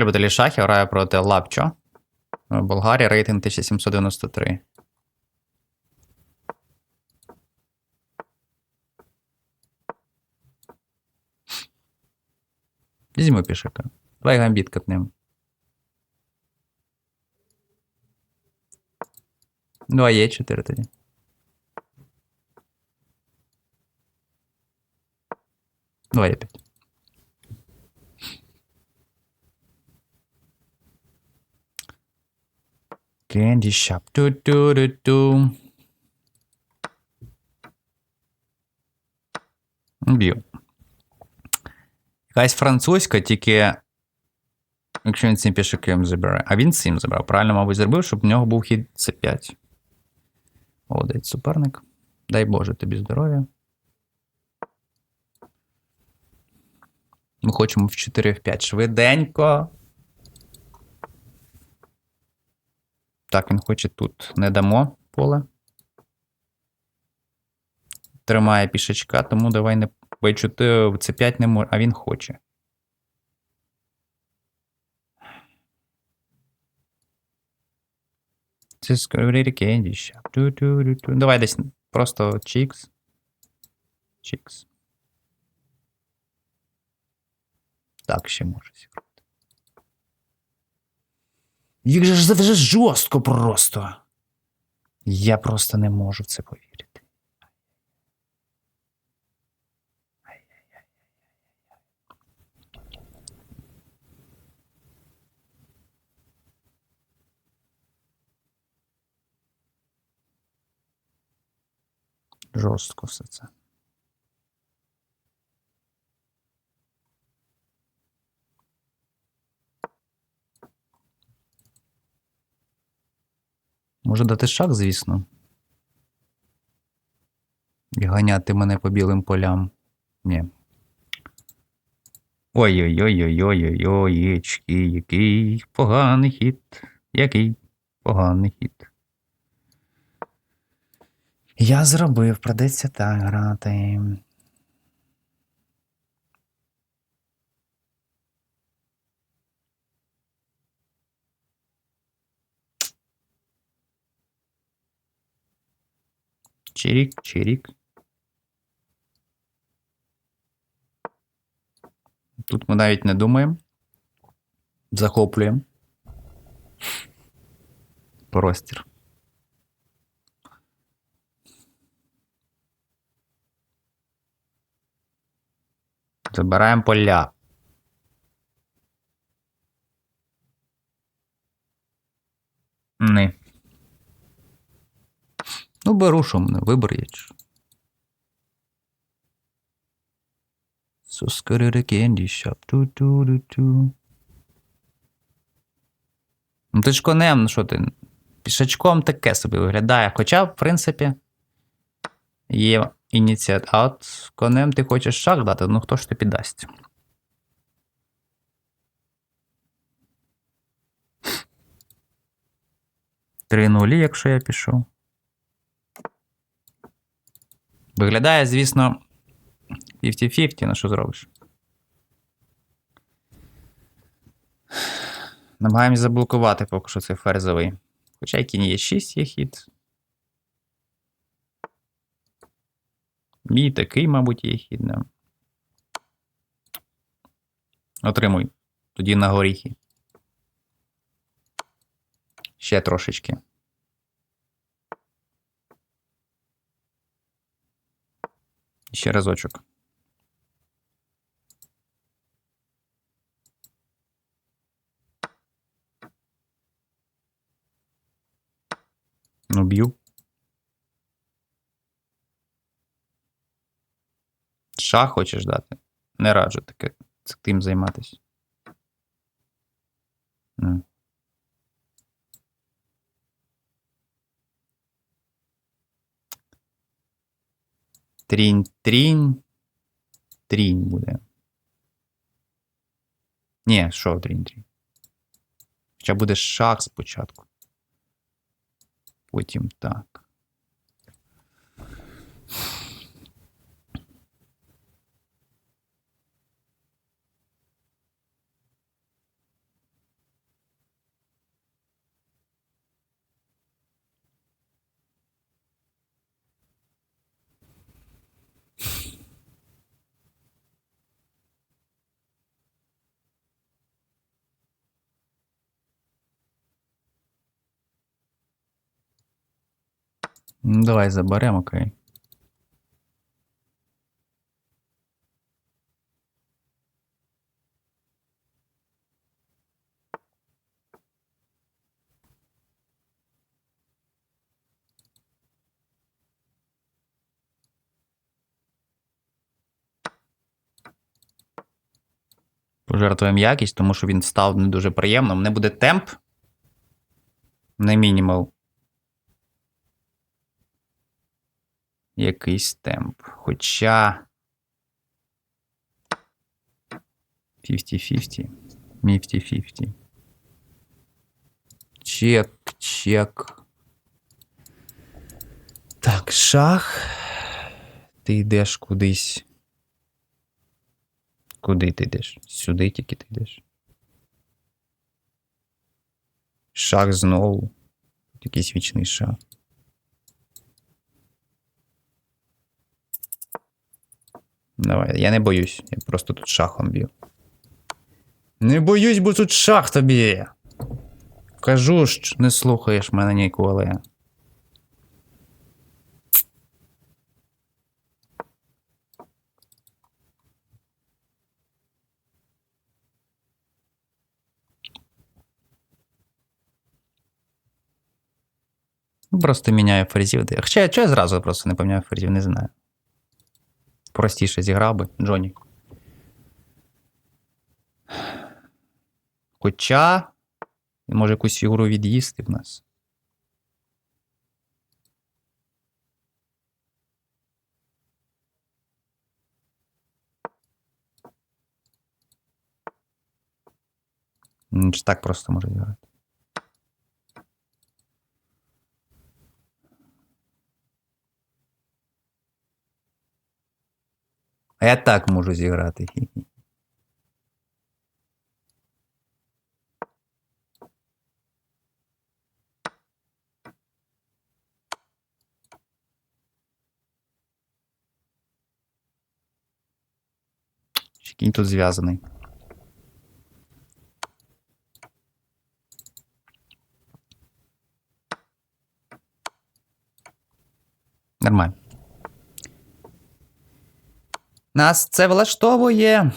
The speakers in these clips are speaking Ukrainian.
любителі шахів грає проти Лапчо. Болгарія, рейтинг 1793. Візьми пішака. Давай гамбіт катнем. Ну, а є 4 тоді. Давай я 5. Candy Shop. Ту-ту-ту-ту. Б'ю. Якась французька, тільки. Якщо він цим пішаком забере. А він цим забрав. Правильно, мабуть, зробив, щоб в нього був хід С5. Молодець суперник. Дай Боже тобі здоров'я. Ми хочемо в 4 в 5. Швиденько. Так, він хоче тут. Не дамо поле. Тримає пішечка, тому давай не. Бачу, ти в С5 не може, а він хоче. Це скоріше. Давай десь просто чікс. Чікс. Так ще може зіграти. Як же ж вже жорстко просто. Я просто не можу в це повірити. Жорстко все це. Може дати шаг, звісно. І ганяти мене по білим полям. Ні. Ой-ой-ой-ой-ой-ой-ой, який поганий хід. Який поганий хід. Я зробив, придеться так грати. Чирік, чирік. Тут ми навіть не думаємо. Захоплюємо. Простір. Забираємо поля. Не. Ну, беру, що мене, вибор є. scary candy shop. Ту-ту-ту-ту. Ну ти ж конем, ну що ти? Пішачком таке собі виглядає. Хоча, в принципі, є ініціатива. А от конем ти хочеш шах дати, ну хто ж тобі дасть? Три нулі, якщо я пішов. Виглядає, звісно, 50-50, на що зробиш? Намагаємось заблокувати поки що цей ферзовий. Хоча і кінь є 6 є хід. Мій такий, мабуть, є хід. Да. Отримуй. Тоді на горіхи. Ще трошечки. Ще разочок. Ну, б'ю. Шах хочеш дати? Не раджу таке тим займатися. Трінь, трінь. Трінь буде. Ні, що трінь, трінь. Хоча буде шах спочатку. Потім так. Ну, давай заберемо, окей. Пожертвуємо якість, тому що він став не дуже приємно. Мене буде темп. Не мінімал. Якийсь темп. Хоча. 50-50. 50-50. Чек, чек. Так, шах. Ти йдеш кудись. Куди ти йдеш? Сюди тільки ти йдеш. Шах знову. Якийсь вічний шах. Давай, я не боюсь, я просто тут шахом б'ю. Не боюсь, бо тут шах тобі. Кажу ж, не слухаєш мене ніколи. Просто міняю фрезів. Хоча я я зразу просто не поміняю фрезів, не знаю. Простіше зіграв би, Джоні. Хоча. Може якусь фігуру від'їсти в нас. Ж так просто може зіграти. А я так можу зіграти. Кінь тут зв'язаний. Нас це влаштовує.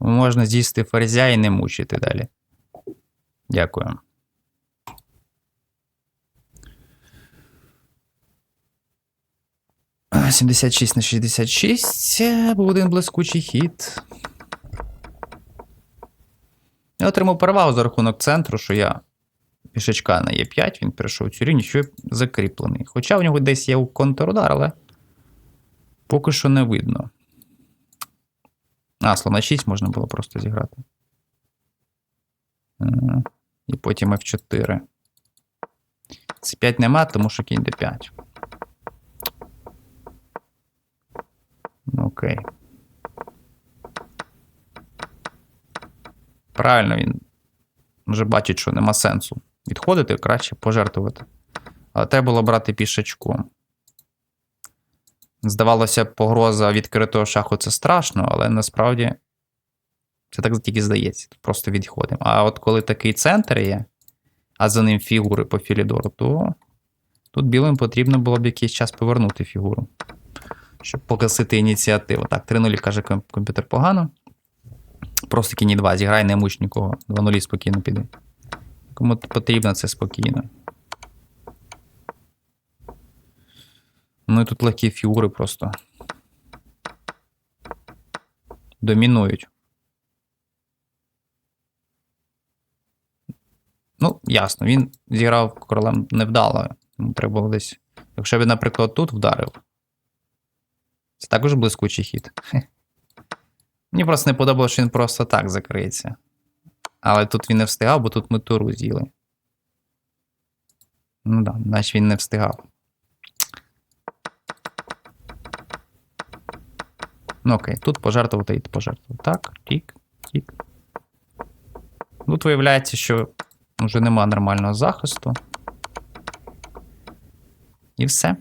Можна з'їсти ферзя і не мучити далі. Дякую. А, 76 на 66. Це був один блискучий хід. Я отримав перевагу за рахунок центру, що я пішечка на Е5, він перейшов цю рівність, що закріплений. Хоча в нього десь є контрудар, але поки що не видно. А, слон на 6 можна було просто зіграти. Е, І потім F4. С5 нема, тому що кінь D5. Ну, Окей. Правильно, він вже бачить, що нема сенсу відходити, краще пожертвувати. Але треба було брати пішачком. Здавалося, погроза відкритого шаху це страшно, але насправді це так тільки здається. Тут просто відходимо. А от коли такий центр є, а за ним фігури по Філідору, то тут білим потрібно було б якийсь час повернути фігуру, щоб погасити ініціативу. Так, 3-0 каже комп'ютер погано. Просто кіні 2, зіграй, не муч нікого. 2-0 спокійно піде. Кому потрібно це спокійно. Ну і тут легкі фігури просто. Домінують. Ну, ясно, він зіграв королем невдало. Йому треба було десь. Якщо він, наприклад, тут вдарив. Це також блискучий хід. Мені просто не подобалося, що він просто так закриється. Але тут він не встигав, бо тут ми туру з'їли. Ну да, значить він не встигав. Ну окей, тут пожертвувати і пожертвувати. Так, тік, тік. Тут виявляється, що вже нема нормального захисту. І все.